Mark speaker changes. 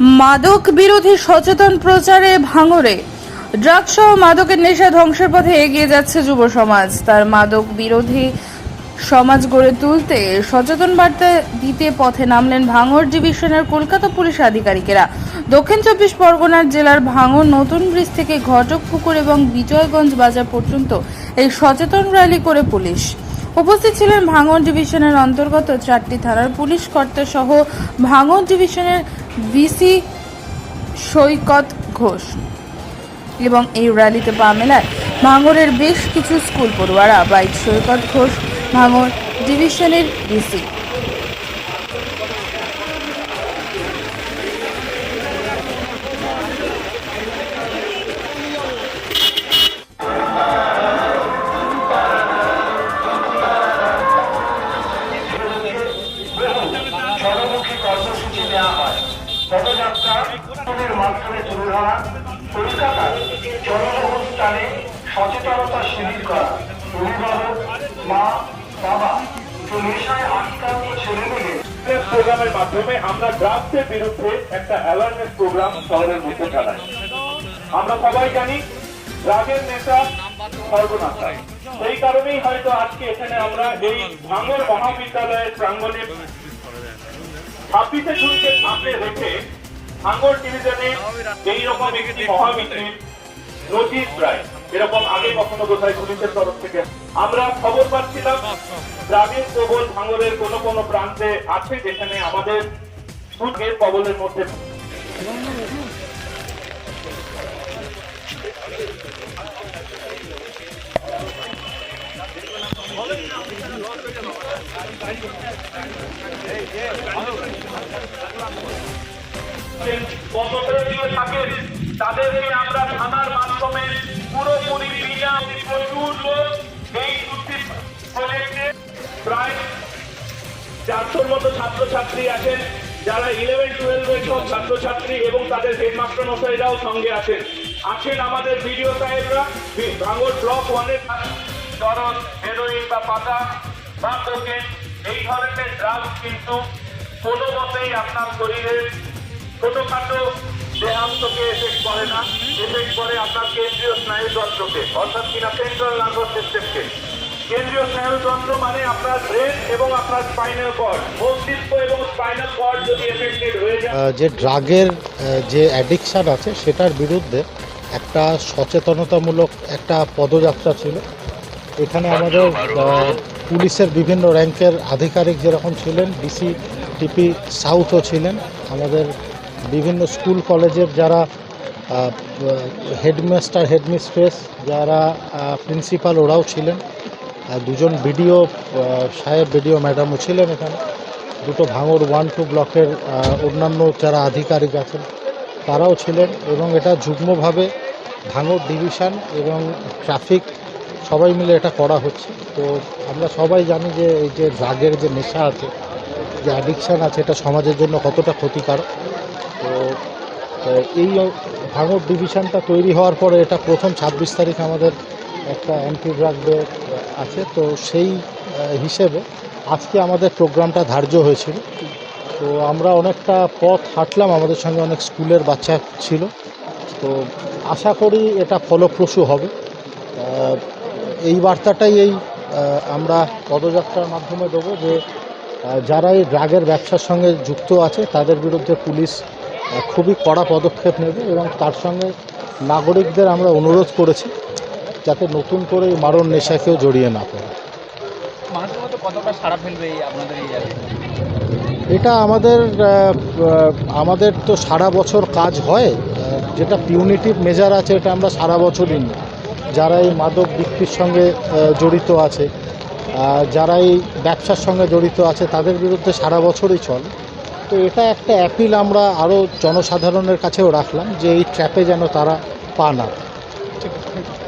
Speaker 1: মাদক বিরোধী সচেতন প্রচারে ভাঙরে ড্রাগস সহ মাদকের নেশা ধ্বংসের পথে এগিয়ে যাচ্ছে যুব সমাজ। তার মাদক বিরোধী সমাজ গড়ে তুলতে সচেতন বার্তা দিতে পথে নামলেন ভাঙর ডিভিশনের কলকাতা পুলিশ আধিকারিকেরা। দক্ষিণ চব্বিশ পরগনার জেলার ভাঙর নতুন ব্রিজ থেকে ঘটকপুকুর এবং বিজয়গঞ্জ বাজার পর্যন্ত এই সচেতন র্যালি করে পুলিশ। উপস্থিত ছিলেন ভাঙর ডিভিশনের অন্তর্গত চারটি থানার পুলিশ কর্তা সহ ভাঙন ডিভিশনের ভিসি সৈকত ঘোষ। এবং এই র্যালিতে পা মেলায় ভাঙরের বেশ কিছু স্কুল পড়ুয়ারা। বাইক সৈকত ঘোষ, ভাঙর ডিভিশনের ভিসি।
Speaker 2: মাধ্যমে তুলে ধরা কলকাতার জনবহুল স্থানে সচেতনতা শিবির করা, অভিভাবক, মা, বাবা নেশায় আক্রান্ত
Speaker 3: প্রোগ্রামের মাধ্যমে আমরা ড্রাগসের বিরুদ্ধে একটা অ্যাওয়ারনেস প্রোগ্রাম শহরের মধ্যে চালাই। আমরা সবাই জানি ড্রাগের নেশা সর্বনাশা। সেই কারণেই হয়তো আজকে এখানে আমরা এই ভাঙর মহাবিদ্যালয়ের প্রাঙ্গণে ছাব্বিশে জুনকে সামনে রেখে ভাঙর ডিভিশনে এইরকম একটি মহামিছিল নোটিশ প্রায় এরকম আগে কখনো কোথায় পুলিশের তরফ থেকে। আমরা খবর পাচ্ছিলাম গ্রামের প্রবল ভাঙরের কোনো কোনো প্রান্তে আছে যেখানে আমাদের সুখের কবলের মধ্যে কর্মচারীরা থাকেন তাদেরকে আমরা থানার মাধ্যমে পুরোপুরি বিনা প্রচুর লোক এই দুটি প্রজেক্টে প্রায় চারশোর মতো ছাত্রছাত্রী আছেন, যারা ইলেভেন টুয়েলভের সব ছাত্রছাত্রী এবং তাদের হেডমাস্টার মশাইরাও সঙ্গে আছেন। আছেন আমাদের ভিডিও সাহেবরা ভাঙর ব্লক ওয়ানের চরণ হেরোইন বা পাতা বা কোকেন, এই ধরনের ড্রাগস কিন্তু কোনো মতেই আপনার শরীরের ছোটখাটো দেহান্তকে এফেক্ট করে না। এফেক্ট করে আপনার কেন্দ্রীয় স্নায়ুতন্ত্রকে অর্থাৎ কিনা সেন্ট্রাল নার্ভাস সিস্টেমকে কেন্দ্রীয় স্নায়ুতন্ত্র মানে আপনার ব্রেন এবং আপনার স্পাইনাল কর্ড মস্তিষ্ক এবং স্পাইনাল কর্ড যদি এফেক্টেড হয়ে যায়।
Speaker 4: যে ড্রাগের যে অ্যাডিকশান আছে, সেটার বিরুদ্ধে একটা সচেতনতামূলক একটা পদযাত্রা ছিল। এখানে আমাদের পুলিশের বিভিন্ন র্যাঙ্কের আধিকারিক যেরকম ছিলেন, ডিসি টিপি সাউথও ছিলেন। আমাদের বিভিন্ন স্কুল, কলেজের যারা হেডমাস্টার, হেডমিস্ট্রেস যারা প্রিন্সিপাল ওরাও ছিলেন। দুজন বিডিও সাহেব বিডিও ম্যাডামও ছিলেন এখানে। দুটো ভাঙর ওয়ান টু ব্লকের অন্যান্য যারা আধিকারিক আছেন, তারাও ছিলেন এবং এটা যুগ্মভাবে ভাঙর ডিভিশন এবং ট্রাফিক সবাই মিলে এটা করা হচ্ছে। তো আমরা সবাই জানি যে এই যে ড্রাগের যে নেশা আছে, যে অ্যাডিকশান আছে, এটা সমাজের জন্য কতটা ক্ষতিকারক। তো এই ভাঙর ডিভিশনটা তৈরি হওয়ার পরে এটা প্রথম ছাব্বিশ তারিখ আমাদের একটা অ্যান্টি ড্রাগ ডে আছে। তো সেই হিসেবে আজকে আমাদের প্রোগ্রামটা ধার্য হয়েছিল। তো আমরা অনেকটা পথ হাঁটলাম, আমাদের সঙ্গে অনেক স্কুলের বাচ্চা ছিল। তো আশা করি এটা ফলপ্রসূ হবে। এই বার্তাটাই এই আমরা পদযাত্রার মাধ্যমে দেবো যে যারা এই ড্রাগের ব্যবসার সঙ্গে যুক্ত আছে, তাদের বিরুদ্ধে পুলিশ খুবই কড়া পদক্ষেপ নেবে এবং তার সঙ্গে নাগরিকদের আমরা অনুরোধ করেছি যাতে নতুন করে মারণ নেশাকেও জড়িয়ে না পড়ে। এটা আমাদের আমাদের তো সারা বছর কাজ হয় যেটা পিউনিটিভ মেজার আছে এটা আমরা সারা বছরই নিই। যারা এই মাদক বিক্রির সঙ্গে জড়িত আছে যারা এই ব্যবসার সঙ্গে জড়িত আছে তাদের বিরুদ্ধে সারা বছরই চলে। তো এটা একটা অ্যাপিল আমরা আরও জনসাধারণের কাছেও রাখলাম যে এই ট্র্যাপে যেন তারা পা না
Speaker 5: ঠিক আছে